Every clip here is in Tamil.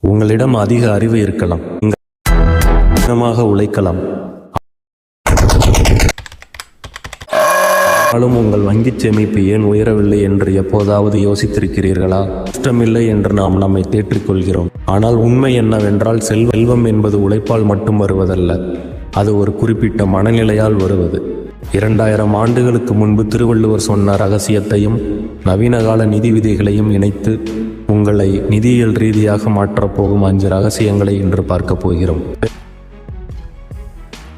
உங்களிடம் அதிக அறிவு இருக்கலாம். கடினமாக உழைக்கலாம். ஆனாலும் உங்கள் வங்கிச் சேமிப்பு ஏன் உயரவில்லை என்று எப்போதாவது யோசித்திருக்கிறீர்களா? இஷ்டமில்லை என்று நாம் நம்மை தேற்றிக்கொள்கிறோம். ஆனால் உண்மை என்னவென்றால் செல்வ- செல்வம் என்பது உழைப்பால் மட்டும் வருவதல்ல. அது ஒரு குறிப்பிட்ட மனநிலையால் வருவது. இரண்டாயிரம் ஆண்டுகளுக்கு முன்பு திருவள்ளுவர் சொன்ன ரகசியத்தையும் நவீனகால நிதி விதிகளையும் இணைத்து உங்களை நிதியியல் ரீதியாக மாற்றப் போகும் அஞ்சு ரகசியங்களை இன்று பார்க்கப் போகிறோம்.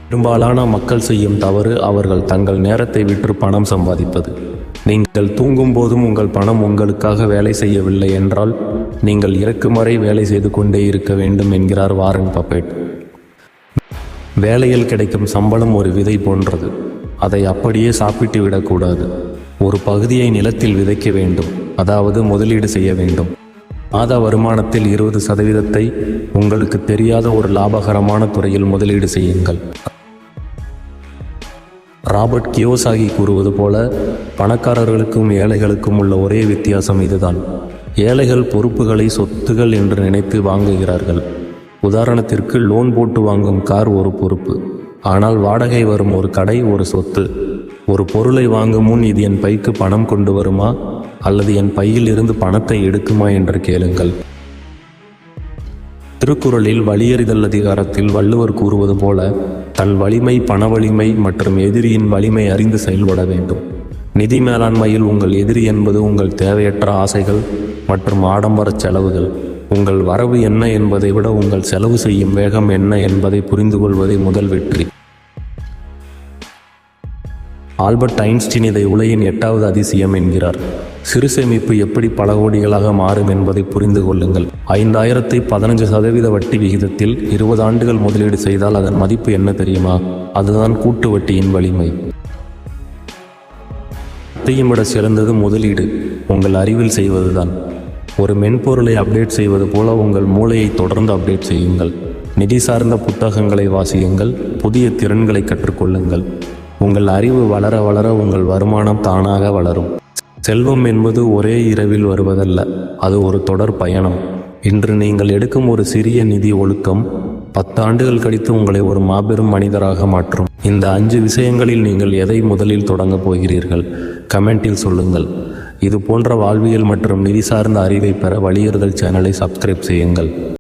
பெரும்பாலான மக்கள் செய்யும் தவறு அவர்கள் தங்கள் நேரத்தை விற்று பணம் சம்பாதிப்பது. நீங்கள் தூங்கும் போதும் உங்கள் பணம் உங்களுக்காக வேலை செய்யவில்லை என்றால் நீங்கள் இறக்கும் வரை வேலை செய்து கொண்டே இருக்க வேண்டும் என்கிறார் வாரன் பப்பேட். வேலையில் கிடைக்கும் சம்பளம் ஒரு விதை போன்றது. அதை அப்படியே சாப்பிட்டு விடக்கூடாது. ஒரு பகுதியை நிலத்தில் விதைக்க வேண்டும். அதாவது முதலீடு செய்ய வேண்டும். மாத வருமானத்தில் இருபது சதவீதத்தை உங்களுக்கு தெரியாத ஒரு லாபகரமான துறையில் முதலீடு செய்யுங்கள். ராபர்ட் கியோசாகி கூறுவது போல பணக்காரர்களுக்கும் ஏழைகளுக்கும் உள்ள ஒரே வித்தியாசம் இதுதான். ஏழைகள் பொறுப்புகளை சொத்துகள் என்று நினைத்து வாங்குகிறார்கள். உதாரணத்திற்கு லோன் போட்டு வாங்கும் கார் ஒரு பொறுப்பு. ஆனால் வாடகை வரும் ஒரு கடை ஒரு சொத்து. ஒரு பொருளை வாங்கும் முன் இது என் பைக்கு பணம் கொண்டு வருமா? அல்லது என் பையில் இருந்து பணத்தை எடுக்குமா என்று கேளுங்கள். திருக்குறளில் வலியறிதல் அதிகாரத்தில் வள்ளுவர் கூறுவது போல தன் வலிமை பண வலிமை மற்றும் எதிரியின் வலிமை அறிந்து செயல்பட வேண்டும். நிதி மேலாண்மையில் உங்கள் எதிரி என்பது உங்கள் தேவையற்ற ஆசைகள் மற்றும் ஆடம்பர செலவுகள். உங்கள் வரவு என்ன என்பதை விட உங்கள் செலவு செய்யும் வேகம் என்ன என்பதை புரிந்து கொள்வதே முதல் வெற்றி. ஆல்பர்ட் ஐன்ஸ்டீன் இதை உலகின் எட்டாவது அதிசயம் என்கிறார். சிறு சேமிப்பு எப்படி பல கோடிகளாக மாறும் என்பதை புரிந்து கொள்ளுங்கள். ஐந்தாயிரத்தை பதினஞ்சு சதவீத வட்டி விகிதத்தில் இருபது ஆண்டுகள் முதலீடு செய்தால் அதன் மதிப்பு என்ன தெரியுமா? அதுதான் கூட்டு வட்டியின் வலிமை. அத்தையும் விட சிறந்தது முதலீடு. உங்கள் அறிவில் செய்வதுதான். ஒரு மென்பொருளை அப்டேட் செய்வது போல உங்கள் மூளையை தொடர்ந்து அப்டேட் செய்யுங்கள். நிதி சார்ந்த புத்தகங்களை வாசியுங்கள். புதிய திறன்களை கற்றுக்கொள்ளுங்கள். உங்கள் அறிவு வளர வளர உங்கள் வருமானம் தானாக வளரும். செல்வம் என்பது ஒரே இரவில் வருவதல்ல அது ஒரு தொடர் பயணம். இன்று நீங்கள் எடுக்கும் ஒரு சிறிய நிதி ஒழுக்கம் பத்தாண்டுகள் கழித்து உங்களை ஒரு மாபெரும் மனிதராக மாற்றும். இந்த அஞ்சு விஷயங்களில் நீங்கள் எதை முதலில் தொடங்கப் போகிறீர்கள்? கமெண்டில் சொல்லுங்கள். இது போன்ற வாழ்வியல் மற்றும் நிதி சார்ந்த அறிவை பெற வலியுறுதல் சேனலை சப்ஸ்கிரைப் செய்யுங்கள்.